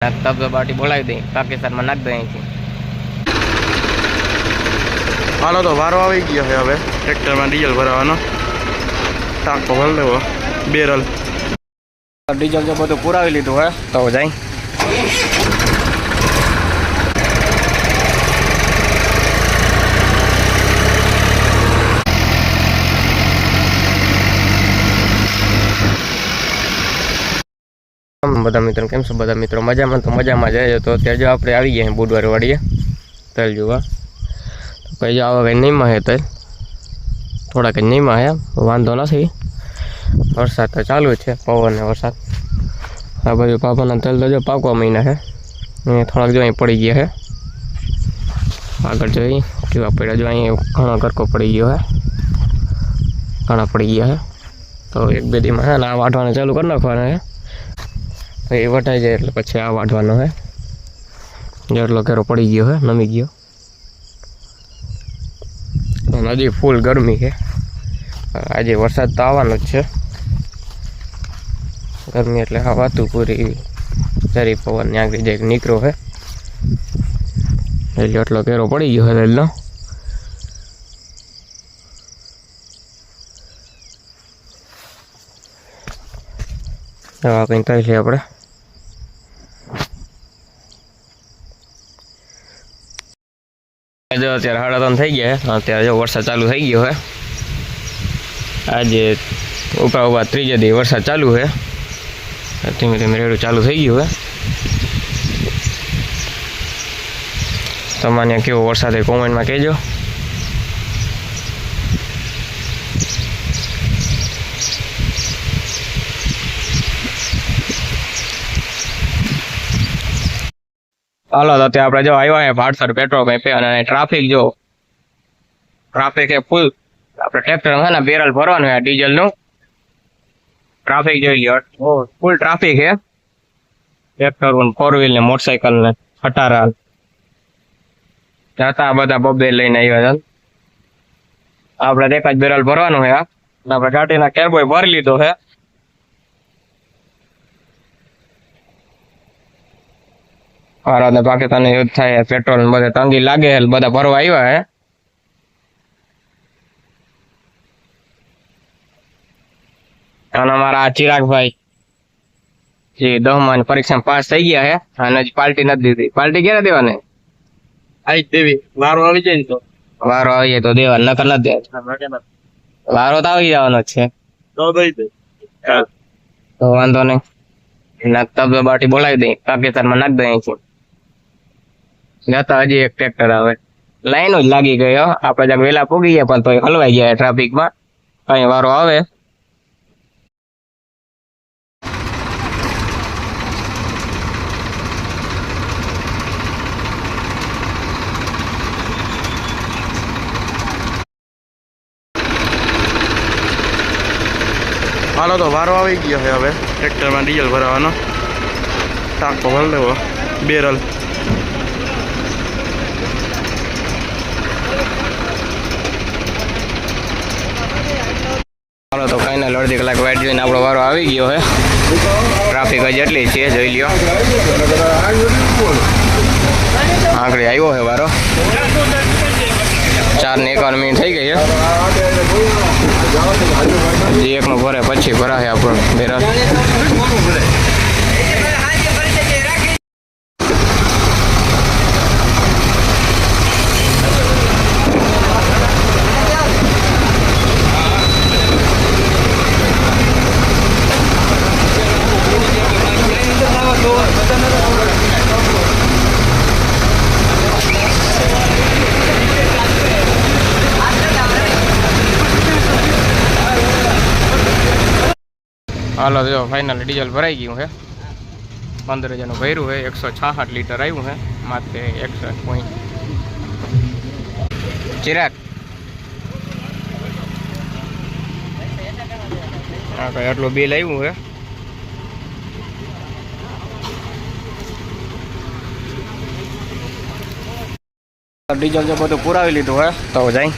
તબ બાટી બોલાવી દઈ પાકિસ્તાનમાં નાખ દઈ અહીંથી. હાલો તો વારો આવી ગયો છે હવે. ટ્રેક્ટરમાં ડીઝલ ભરાવાનો. ટાંકો ભરી લેવો. બેરલ. ડીઝલ જો બધું પુરાવી લીધું હે. તો જાય. બધા મિત્રો કેમ છો બધા મિત્રો? મજામાં? તો મજામાં જાય તો ત્યાં જો આપણે આવી ગયા બુધવારે વાળીએ તેલ જોવા તો કઈ જો આવા નહીં હે તેલ. થોડાક નહીં માહે વાંધો નથી. વરસાદ તો ચાલુ છે, પવન ને વરસાદ. આ બાજુ પાપાના તેલ તો જો પાકવા મહિના છે એ થોડાક જો અહીં પડી ગયા છે આગળ જોઈ કેવા પડ્યા, જો અહીં ઘણો કરકો પડી ગયો છે ઘણા પડી ગયા છે તો એક બે દીમાં છે ને આ વાટવાને ચાલુ કરી નાખવાના છે એ વટાઈ જાય એટલે પછી આ વાટવાનો હે. જેટલો કેરો પડી ગયો હે, નમી ગયો. હજી ફૂલ ગરમી છે આજે વરસાદ તો આવવાનો જ છે. ગરમી એટલે હા વાતું પૂરી જરી પવન ને આગળ જાય નીકળ્યો હે. એટલે એટલો કેરો પડી ગયો હે એટલો આ કંઈ થાય છે આપણે. જો અત્યારે સાડા થઈ ગયા છે અત્યારે જો વરસાદ ચાલુ થઈ ગયો છે આજે ઉપરા ઉપરા ત્રીજે દી વરસાદ ચાલુ છે ધીમે ધીમે રેડું ચાલુ થઈ ગયું છે તમારે કેવો વરસાદ એ કોમેન્ટમાં કહેજો. હાલો, તો અત્યારે આપણે જો આવ્યા છે ભાડસર પેટ્રોલ પંપે અને ટ્રાફિક જો. ટ્રાફિક એ ફૂલ આપણે ટ્રેક્ટર છે ને બેરલ ભરવાનું છે ડીઝલનું ટ્રાફિક જોઈ લ્યો. ફૂલ ટ્રાફિક છે ટ્રેક્ટર ફોર વ્હીલ ને મોટરસાયકલ ને ખટારા જતા બધા બબ્બે લઈને આવ્યા છે. આપણે એક જ બેરલ ભરવાનું અને આપણે ગાડીના કેબોય ભરી લીધો છે ભારત ને પાકિસ્તાન યુદ્ધ થાય પેટ્રોલ બધે તંગી લાગે છે બધા ભરવા આવ્યા હે અને અમારા ચિરાગભાઈ જે દહમાં ની પરીક્ષા પાસ થઈ ગયા હે અને હજી પાર્ટી નથી દીધી. પાર્ટી ક્યારે દેવાની? આઈ દેવી. વારો આવી જાય ને તો. વારો આવીએ તો દેવા નકર નથી દેવા વારો તો આવી જવાનો છે. તો તો વાંધો નહીં. નાખતા બાટી બોલાવી દઈ પાકિસ્તાનમાં નાખ દઈ જતા હજી એક ટ્રેક્ટર આવે. લાઈનો જ લાગી ગયો આપણે જ્યાં વેલા પૂગી ગયા પણ તોય હલવાઈ ગયા ટ્રાફિકમાં કઈ વારો આવે. હાલો તો વારો આવી ગયો છે હવે. ટ્રેક્ટરમાં ડીઝલ ભરાવાનો. ટાંકો ભરી લેવો. બેરલ ચાલો તો ફાઇનલ અડધી કલાક વાઇટ જોઈને આપણો વારો આવી ગયો છે ટ્રાફિક હજી એટલી છે, જોઈ લ્યો. આંકડે આવ્યો છે વારો. ચાર ને એકાવન મિનિટ થઈ ગઈ છે હજી એકનો ભરે પછી ભરાશે આપણો બેરલ હાલો જો ફાઇનલ ડીઝલ ભરાઈ ગયું છે. પંદર હજારનું ભર્યું છે એકસો છાસઠ લીટર આવ્યું છે માથે એકસો પોઈન્ટ ચિરાગ. હા કઈ આટલું બિલ આવ્યું છે? ડીઝલ જો બધું પુરાવી લીધું હે તો જાય.